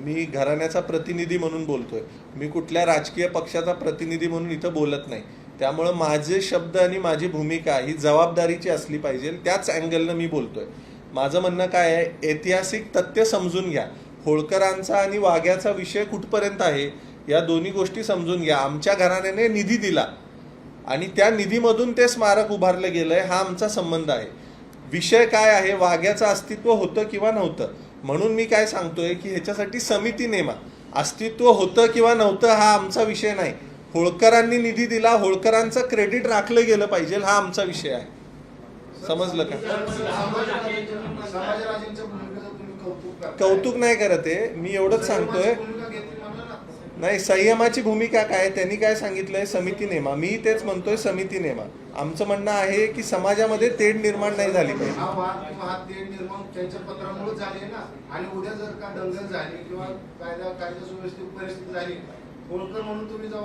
मी घराण्याचा प्रतिनिधी म्हणून बोलतोय. मी कुठल्या राजकीय पक्षाचा प्रतिनिधी म्हणून इथं बोलत नाही. त्यामुळं माझे शब्द आणि माझी भूमिका ही जबाबदारीची असली पाहिजे त्याच अँगलनं मी बोलतोय. माझं म्हणणं काय आहे? ऐतिहासिक तथ्य समजून घ्या. होळकरांचा आणि वाघ्याचा विषय कुठपर्यंत आहे? या दोन्ही गोष्टी समजून घ्या. आमच्या घराण्याने निधी दिला आणि त्या निधीमधून ते स्मारक उभारलं गेलंय हा आमचा संबंध आहे. विषय काय आहे? वाघ्याचं अस्तित्व होतं किंवा नव्हतं? म्हणून मी काय सांगतोय की ह्याच्यासाठी समिती नेमा. अस्तित्व होतं किंवा नव्हतं हा आमचा विषय नाही. होळकरांनी निधी दिला होळकरांचं क्रेडिट राखलं गेलं पाहिजे हा आमचा विषय आहे. समजलं का. कौतुक नाही करत आहे. मी एवढंच सांगतोय भूमिका घेतली म्हणलं ना. नाही संयमाची भूमिका काय? त्यांनी काय सांगितलंय? समिती नेमा. मी तेच म्हणतोय समिती नेमा. आमचं म्हणणं आहे की समाजामध्ये तेढ निर्माण नाही झाली पाहिजे.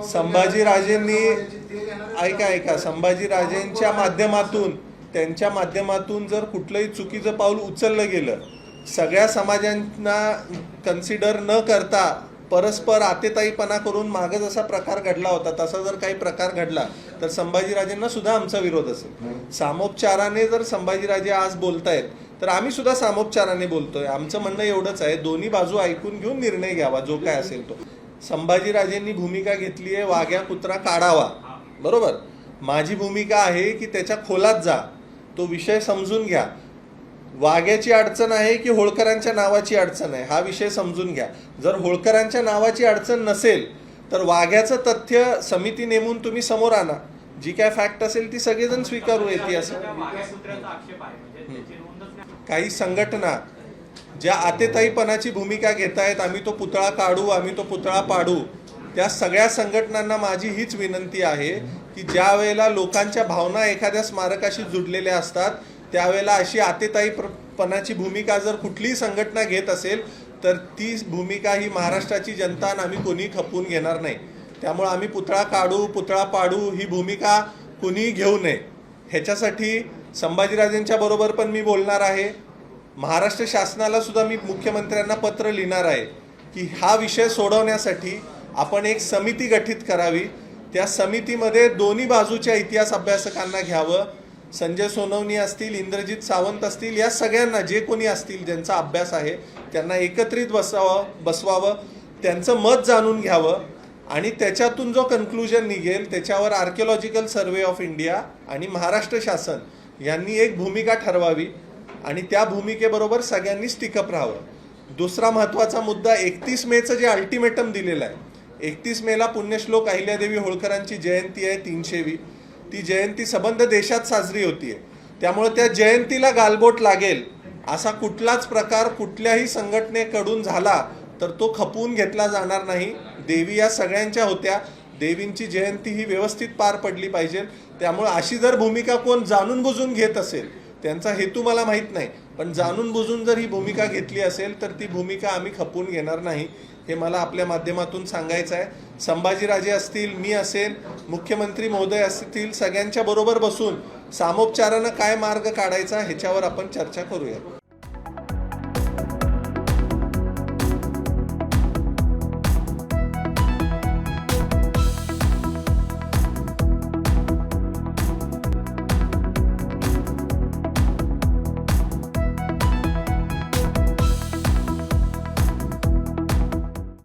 संभाजीराजेंनी ऐका ऐका. संभाजीराजेंच्या माध्यमातून त्यांच्या माध्यमातून जर कुठलंही चुकीचं पाऊल उचललं गेलं सगळ्या समाजांना कन्सिडर न करता परस्पर आतेताईपणा करून मागं जसा प्रकार घडला होता तसा जर काही प्रकार घडला तर संभाजीराजेंना सुद्धा आमचा विरोध असेल. सामोपचाराने जर संभाजीराजे आज बोलतायत तर आम्ही सुद्धा सामोपचाराने बोलतोय. आमचं म्हणणं एवढंच आहे दोन्ही बाजू ऐकून घेऊन निर्णय घ्यावा जो काय असेल तो. संभाजीराजेंनी भूमिका घेतली आहे वाघ्या कुत्रा काढावा. बरोबर? माझी भूमिका आहे की त्याच्या खोलात जा. तो विषय समजून घ्या. वाघ्याची अडचण आहे की होळकरांच्या नावाची अडचण आहे? हा विषय समजून घ्या. जर होळकरांच्या नावाची अडचण नसेल तर वाघ्याचं तथ्य समिती नेमून तुम्ही समोर आणा. जी काय फॅक्ट असेल ती सगळेजण स्वीकारू येते असं. म्हणजे काही संघटना ज्या आतेताईपणाची भूमिका घेत आहेत आम्ही तो पुतळा काढू आम्ही तो पुतळा पाडू त्या सगळ्या संघटनांना माझी हीच विनंती आहे की ज्या वेळेला लोकांच्या भावना एखाद्या स्मारकाशी जुडलेल्या असतात त्यावेळेला अशी आतेताईपणाची भूमिका जर कुठलीही संघटना घेत असेल तर ती भूमिका ही महाराष्ट्राची जनता आणि आम्ही कोणी खपवून घेणार नाही. त्यामुळे आम्ही पुतळा काढू पुतळा पाडू ही भूमिका कुणीही घेऊ नये. ह्याच्यासाठी संभाजीराजेंच्या बरोबर पण मी बोलणार आहे. महाराष्ट्र शासनाला सुद्धा मी मुख्यमंत्र्यांना पत्र लिहिणार आहे की हा विषय सोडवण्यासाठी आपण एक समिती गठीत करावी. त्या समितीमध्ये दोन्ही बाजूच्या इतिहास अभ्यासकांना घ्यावं. संजय सोनवणी असतील इंद्रजित सावंत असतील या सगळ्यांना जे कोणी असतील ज्यांचा अभ्यास आहे त्यांना एकत्रित बसावं बसवावं त्यांचं मत जाणून घ्यावं आणि त्याच्यातून जो कन्क्लुजन निघेल त्याच्यावर आर्किओलॉजिकल सर्वे ऑफ इंडिया आणि महाराष्ट्र शासन यांनी एक भूमिका ठरवावी आणि त्या भूमिकेबरोबर सगळ्यांनी स्टिकअप राहावं. दुसरा महत्त्वाचा मुद्दा एकतीस मेचं जे अल्टिमेटम दिलेलं आहे एकतीस मेला पुण्यश्लोक अहिल्यादेवी होळकरांची जयंती आहे तीनशेवी. ती जयंती सबंध देशात साजरी होतीये. त्यामुळे त्या जयंतीला गालबोट लागेल. असा कुठलाच प्रकार कुठल्याही संघटनेकडून झाला तर तो खपवून घेतला जाणार नाही. देवी या सगळ्यांच्या होत्या. देवींची जयंती ही व्यवस्थित पार पडली पाहिजे. त्यामुळे अशी जर भूमिका कोण जाणून बुजून घेत असेल त्यांचा हेतू मला माहीत नाही. पण जाणून बुजून जर ही भूमिका घेतली असेल तर ती भूमिका आम्ही खपवून घेणार नाही. हे मला आपल्या माध्यमातून सांगायचं आहे. संभाजीराजे असतील मी असेल मुख्यमंत्री महोदय असतील सगळ्यांच्या बरोबर बसून सामोपचारानं काय मार्ग काढायचा ह्याच्यावर आपण चर्चा करूया.